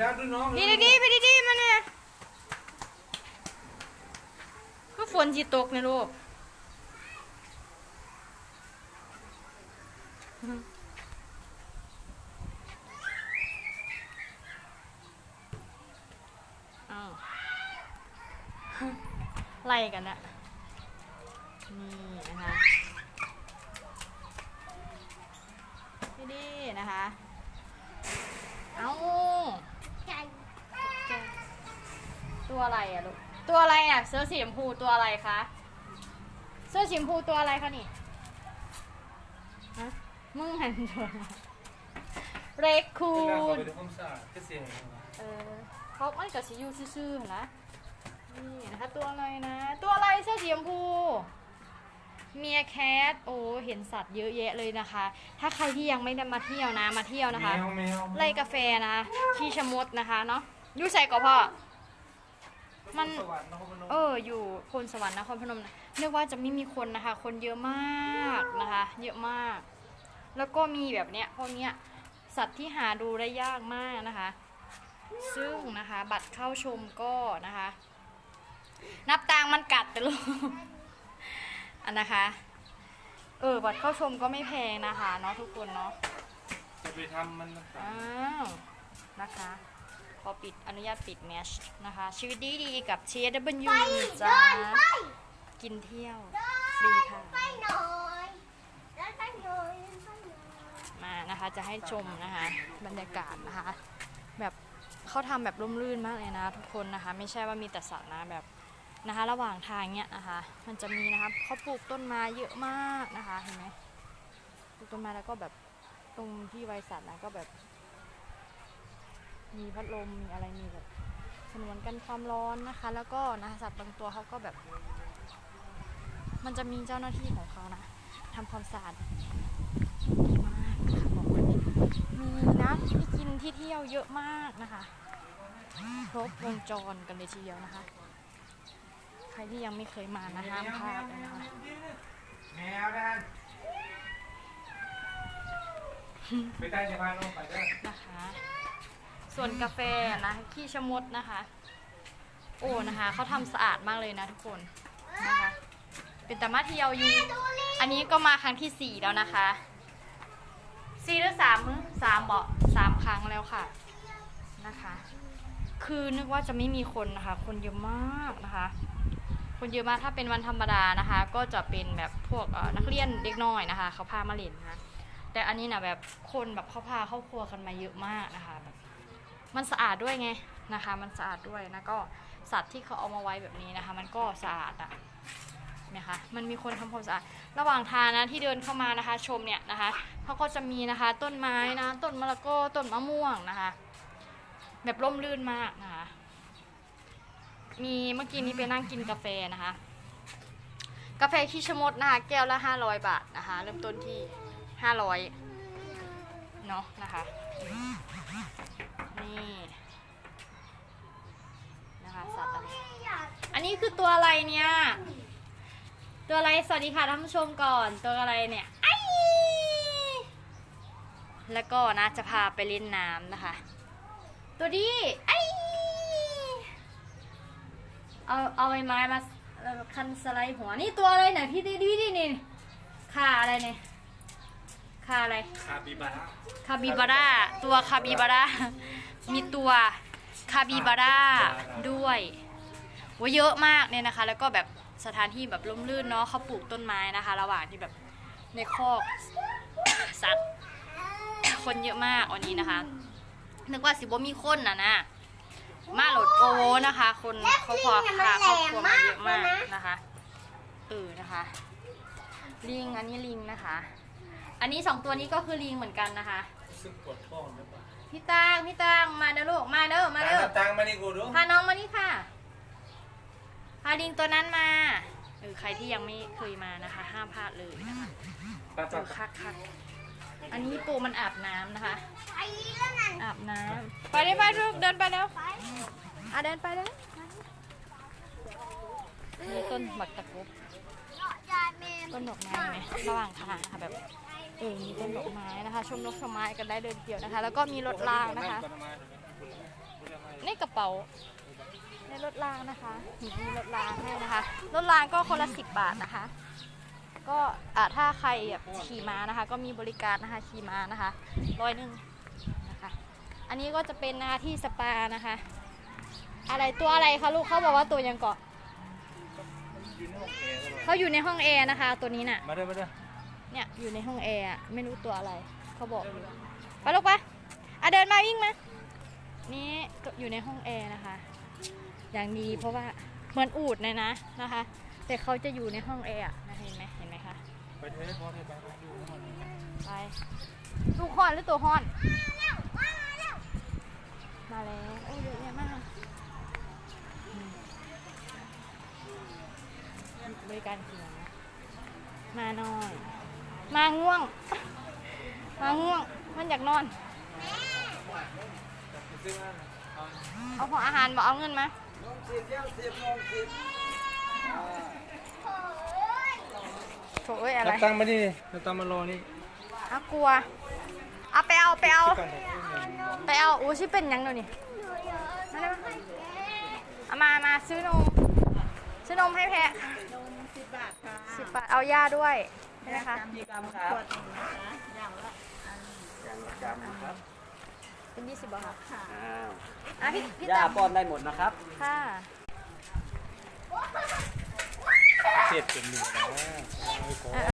ด้ดูน้องดีดีๆไปดีๆมาเนี่ยก็ฝนจีตกนะลูกอ้าวไล่กันนะนี่นะคะดีๆนะคะ เอ้า ตัวอะไรอะลูก ตัวอะไรอะเสื้อสีชมพูตัวอะไรคะ เสื้อสีชมพูตัวอะไรคะนี่ ฮะ มึงหันตัวมาเรคคูคุณเขานไปดูความสะอาดก็เสียงเออเขามันกับชิยูซื่อๆหั่นนะนี่นะคะตัวอะไรนะ ตัวอะไรเสื้อสีชมพู เมียแคทโอ้เห็นสัตว์เยอะแยะเลยนะคะ ถ้าใครที่ยังไม่ได้มาเที่ยวนะมาเที่ยวนะคะ แมวแมวไล่กาแฟนะที่ชะมดนะคะเนาะอยู่ใส่ก็พ่อมัน สวรรค์นครพนมเอออยู่พลสวรรค์นครพนมนะนึกว่าจะไม่มีคนนะคะ คนเยอะมากนะคะ เยอะมาก แล้วก็มีแบบเนี้ยพวกเนี้ยสัตว์ที่หาดูได้ยากมากนะคะ ซึ่งนะคะ บัตรเข้าชมก็นะคะ นับตังค์มันกัดไปลูก อันนะคะ เออบัตรเข้าชมก็ไม่แพงนะคะเนาะทุกคนเนาะจะไปทำมันต่างอ้าวนะคะขอปิดอนุญาตปิดแมชนะคะ ชีวิตดีดีๆกับ TW จ้ากินเที่ยวฟรีค่ะ ไปหน่อยแล้วไปหน่อยไปหน่อยมานะคะจะให้ชมนะคะ บรรยากาศนะคะ แบบเขาทำแบบร่มรื่นมากเลยนะ ทุกคนนะคะ ไม่ใช่ว่ามีแต่สัตว์นะแบบ นะคะ ระหว่างทางเนี้ยนะคะมันจะมีนะคะเขาปลูกต้นไม้เยอะมากนะคะเห็นไหมปลูกต้นไม้แล้วก็แบบตรงที่ไวสัตว์นะก็แบบ มีพัดลมมีอะไรมีแบบสนวนกันความร้อนนะคะ แล้วก็นะคะสัตว์บางตัวเขาก็แบบ มันจะมีเจ้าหน้าที่ของเขานะทำความสะอาดดีมากนะคะบอกเลยมีนะที่กินที่เที่ยวเยอะมากนะคะ ครบวงจรกันเลยทีเดียวนะคะ ใครที่ยังไม่เคยมานะห้ามพลาดเลยนะคะแมวด้านไปใต้สะพานลงไปเด้อนะคะ ส่วนกาแฟนะขี้ชะมดนะคะ โอ้นะคะเขาทำสะอาดมากเลยนะทุกคนนะคะ เป็นตามาเที่ยวอยู่ดูลิอันนี้ก็มาครั้งที่สี่แล้วนะคะสี่หรือสามมื้อสามเบาะสามครั้งแล้วค่ะนะคะ คือนึกว่าจะไม่มีคนนะคะ คนเยอะมากนะคะ คนเยอะมากถ้าเป็นวันธรรมดานะคะ ก็จะเป็นแบบพวกนักเรียนเด็กน้อยนะคะ เขาพามาเล่นนะคะแต่อันนี้นะแบบคนแบบเขาพาครอบครัวกันมาเยอะมากนะคะแบบมันสะอาดด้วยไงนะคะ มันสะอาดด้วยนะก็สัตว์ที่เขาเอามาไว้แบบนี้นะคะ มันก็สะอาดอะนะคะมันมีคนทำความสะอาดระหว่างทางนะที่เดินเข้ามานะคะชมเนี่ยนะคะเขาก็จะมีนะคะต้นไม้นะต้นมะละกอต้นมะม่วงนะคะ แบบร่มรื่นมากนะคะ มีเมื่อกี้นี้ไปนั่งกินกาแฟนะคะ กาแฟขี้ชะมดนะคะ แก้วละ500บาทนะคะ เริ่มต้นที่500เนาะนะคะ นี่นะคะสัตว์อะไรอันนี้คือตัวอะไรเนี่ย ตัวอะไรสวัสดีค่ะท่านผู้ชมก่อนตัวอะไรเนี่ยไอแล้วก็นะจะพาไปเล่นน้ำนะคะ ตัวดีไอ เอาเอาไม้ไม้มาเอ่อคันสไลด์หัวนี่ตัวอะไรเนี่ยพี่ดีดีดีนี่ขาอะไรเนี่ยขาอะไรคาบิบาร่าคาบิบาร่าตัวคาบิบาร่ามีตัวคาบิบาร่าด้วยว่าเยอะมากเนี่ยนะคะ แล้วก็แบบสถานที่แบบร่มรื่นเนาะเขาปลูกต้นไม้นะคะ ระหว่างที่แบบในคอกสัตว์คนเยอะมากวันนี้นะคะ นึกว่าสิบ่มีคนนะนะ มาโหลดโกโวนะคะ คนเขาพอพาครอบครัวมาเยอะมากนะคะเออนะคะ ลิงอันนี้ลิงนะคะ อันนี้สองตัวนี้ก็คือลิงเหมือนกันนะคะซึ่งปวดท้องหรือเปล่าพี่ตังพี่ตังมาเด้อลูกมาเด้อมาเด้อตังค์มานี่กูดูพาน้องมานี่ค่ะพาลิงตัวนั้นมาเออใครที่ยังไม่เคยมานะคะ ห้ามพลาดเลยนะคะปะเจอคักคักอันนี้ปูมันอาบน้ำนะคะไปแล้วนั่นอาบน้ำไปเลยไปลูกเดินไปแล้วไป อะเดินไปแล้วนี่ต้นบักตะกุบเนาะยายแม่ต้นดอกไม้ไหมระหว่างทางค่ะแบบเออมีต้นดอกไม้นะคะ ชมนกชมไม้กันได้เดินเกี่ยวนะคะ แล้วก็มีรถรางนะคะในกระเป๋าในรถรางนะคะมีรถรางให้นะคะรถรางก็คนละสิบบาทนะคะ ก็อ่าถ้าใครแบบขี่ม้านะคะ ก็มีบริการนะคะขี่ม้านะคะร้อยหนึ่งนะคะ อันนี้ก็จะเป็นนะคะที่สปานะคะ อะไรตัวอะไรคะลูกเขาบอกว่าตัวยังเกาะยืนห้องแอร์ก็เลยเขาอยู่ในห้องแอร์นะคะ ตัวนี้น่ะมาเด้อมาเด้อเนี่ยอยู่ในห้องแอร์อะไม่รู้ตัวอะไรเขาบอกอยู่ไปลูกไปอะเดินมาวิ่งมานี่ก็อยู่ในห้องแอร์นะคะ อย่างดีเพราะว่าเหมือนอูดเลยนะนะคะ แต่เขาจะอยู่ในห้องแอร์อะนะเห็นไหมเห็นไหมคะไปเทสพอเทสไปไปดูห้องนี้ไปลูกฮอนหรือตัวฮอน มาแล้วมาแล้วโอ้ยเยอะแยะมากอืม บริการขี่นะมาหน่อย มาง่วง มาง่วง มันอยากนอนไปซื้อมาเอาเอาของอาหารบอกเอาเงินมาโอ้ยโถเอ้ยอะไรรับตังค์มาดิรับตังค์มารอนี่อากลัว เอาไปเอาไปเอาก่อนเถอะไปเอาอู้ชิเป็นหยังเดี๋ยวนี้หนูเยอะมาแล้วให้แกเอามา มาซื้อนม ซื้อนมให้แพะนมสิบบาทค่ะสิบบาทเอาย่าด้วยใช่ไหมคะกี่กรัมครับขวดหนึ่งนะคะอย่างละอันอย่างละกรัมครับเป็นยี่สิบบาทค่ะค่ะอ้าวอะพี่พี่ย่าตามป้อนได้หมดนะครับค่ะเจ็ดเป็นหนึ่งแล้ว